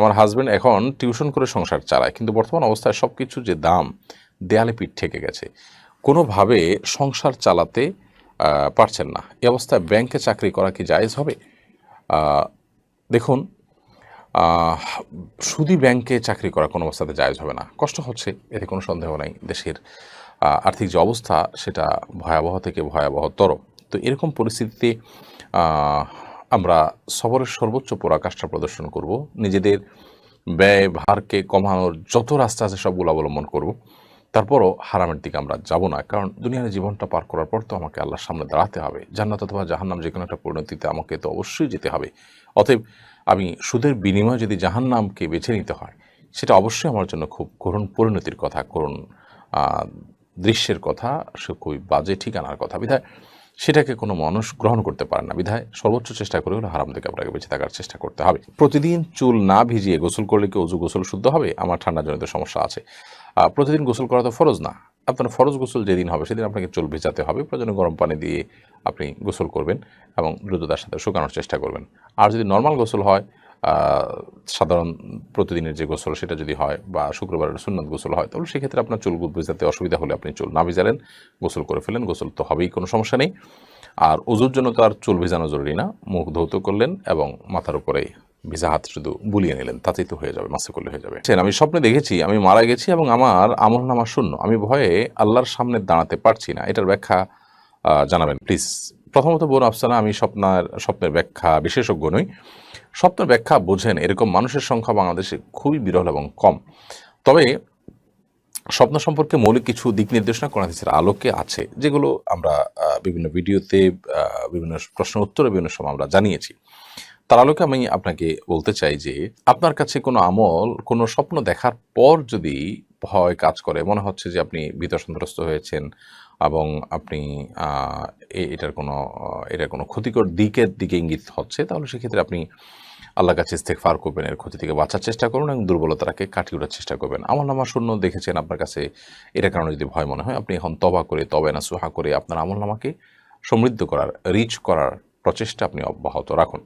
আমার হাজব্যান্ড এখন টিউশন করে সংসার চালায়, কিন্তু বর্তমান অবস্থায় সব কিছু যে দাম, দেয়ালে পিঠ ঠেকে গেছে। কোনোভাবে সংসার চালাতে পারছেন না। এ অবস্থায় ব্যাংকে চাকরি করা কি জায়েজ হবে? দেখুন সুদী ব্যাংকে চাকরি করা কোনো অবস্থাতে জায়েজ হবে না। কষ্ট হচ্ছে, এতে কোনো সন্দেহ নাই দেশের। আর্থিক যে অবস্থা, সেটা ভয়াবহ থেকে ভয়াবহতর। তো এরকম পরিস্থিতিতে আমরা সবরের সর্বোচ্চ পরাকাষ্ঠা প্রদর্শন করব। নিজেদের ব্যয়, ভারকে কমানোর যত রাস্তা আছে সবগুলো অবলম্বন করব। তারপরও হারামের দিকে আমরা যাব না, কারণ দুনিয়ার জীবনটা পার করার পর তো আমাকে আল্লাহর সামনে দাঁড়াতে হবে। জান্নাত অথবা জাহান্নাম যে কোনো একটা পরিণতিতে আমাকে তো অবশ্যই যেতে হবে। অতএব আমি সুদের বিনিময়ে যদি জাহান্নামকে বেছে নিতে হয়, সেটা অবশ্যই আমার জন্য খুব করুণ পরিণতির কথা, করুণ দৃশ্যের কথা, সে খুবই বাজে ঠিকানার কথা। বিধায় সেটাকে কোনো মানুষ গ্রহণ করতে পারে না। বিধায় সর্বোচ্চ চেষ্টা করে হলে হারাম থেকে আপনাকে বেঁচে থাকার চেষ্টা করতে হবে। প্রতিদিন চুল না ভিজিয়ে গোসল করলে কি অজু গোসল শুদ্ধ হবে? আমার ঠান্ডা জনিত সমস্যা আছে। প্রতিদিন গোসল করা তো ফরজ না। আপনার ফরজ গোসল যেদিন হবে সেদিন আপনাকে চুল ভেজাতে হবে। প্রয়োজনে গরম পানি দিয়ে আপনি গোসল করবেন এবং দ্রুততার সাথে শুকানোর চেষ্টা করবেন। আর যদি নর্মাল গোসল হয় সাধারণ প্রতিদিনের যে গোসল সেটা যদি হয় বা শুক্রবারের সুন্নত গোসল হয়, তাহলে সেক্ষেত্রে আপনার চুল ভেজাতে অসুবিধা হলে আপনি চুল না ভিজালেন, গোসল করে ফেলেন, গোসল তো হবেই, কোনো সমস্যা নেই। আর ওজুর জন্য তো আর চুল ভেজানো জরুরি না, মুখ ধৌত করলেন এবং মাথার উপরে ভিজা হাত শুধু বুলিয়ে নিলেন, তাতেই তো হয়ে যাবে মাসে করলে হয়ে যাবে। আমি স্বপ্নে দেখেছি, আমি মারা গেছি এবং আমার আমল নামা শূন্য, আমি ভয়ে আল্লাহর সামনে দাঁড়াতে পারছি না, এটার ব্যাখ্যা জানাবেন। প্লিজ প্রথমত বোন আফসানা, আমি স্বপ্নার, স্বপ্নের ব্যাখ্যা, বিশেষজ্ঞ নই। স্বপ্নের ব্যাখ্যা বোঝেন এরকম মানুষের সংখ্যা বাংলাদেশে খুবই বিরল এবং কম। তবে স্বপ্ন সম্পর্কে মৌলিক কিছু দিক নির্দেশনা কোরআন হাদিসের আলোকে আছে, যেগুলো আমরা বিভিন্ন ভিডিওতে বিভিন্ন প্রশ্ন উত্তরে, বিভিন্ন সময় আমরা জানিয়েছি। তার আলোকে আমি আপনাকে বলতে চাই যে, আপনার কাছে কোনো আমল, কোনো স্বপ্ন দেখার পর যদি ভয় কাজ করে। মনে হচ্ছে যে আপনি ভীত সন্ত্রস্ত হয়েছেন এবং আপনি এটার কোনো এটার কোনো ক্ষতিকর দিকের দিকে ইঙ্গিত হচ্ছে। তাহলে সেক্ষেত্রে আপনি আল্লাহ কাছে ইস্তেগফার করবেন, এর ক্ষতি থেকে বাঁচার চেষ্টা করুন এবং দুর্বলতাকে কাটিয়ে ওঠার চেষ্টা করবেন। আমার নামা শূন্য দেখেছেন আপনার কাছে। এটার কারণে যদি ভয় মনে হয়, আপনি এখন তবা করে তবে না সুহা করে আপনার আমল নামাকে সমৃদ্ধ করার রিচ করার প্রচেষ্টা আপনি অব্যাহত রাখুন।